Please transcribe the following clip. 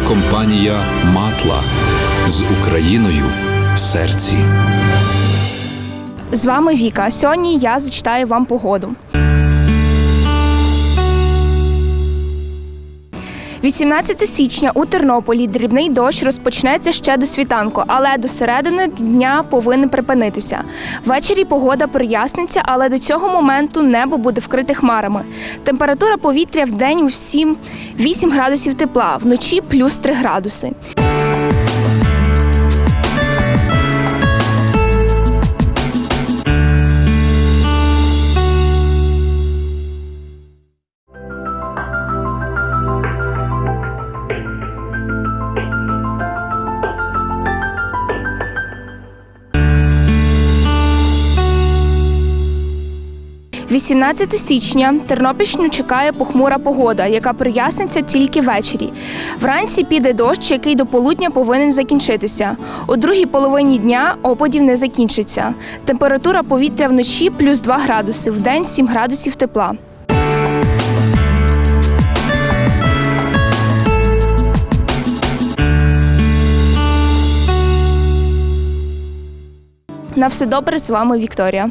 компанія Матла з Україною в серці. З вами Віка. Сьогодні я зачитаю вам погоду. 18 січня у Тернополі дрібний дощ розпочнеться ще до світанку, але до середини дня повинен припинитися. Ввечері погода проясниться, але до цього моменту небо буде вкрите хмарами. Температура повітря в день у 7 8 градусів тепла, вночі плюс 3 градуси. – 18 січня Тернопільщину чекає похмура погода, яка проясниться тільки ввечері. Вранці піде дощ, який до полудня повинен закінчитися. У другій половині дня опадів не закінчиться. Температура повітря вночі плюс 2 градуси, в день 7 градусів тепла. На все добре з вами Вікторія.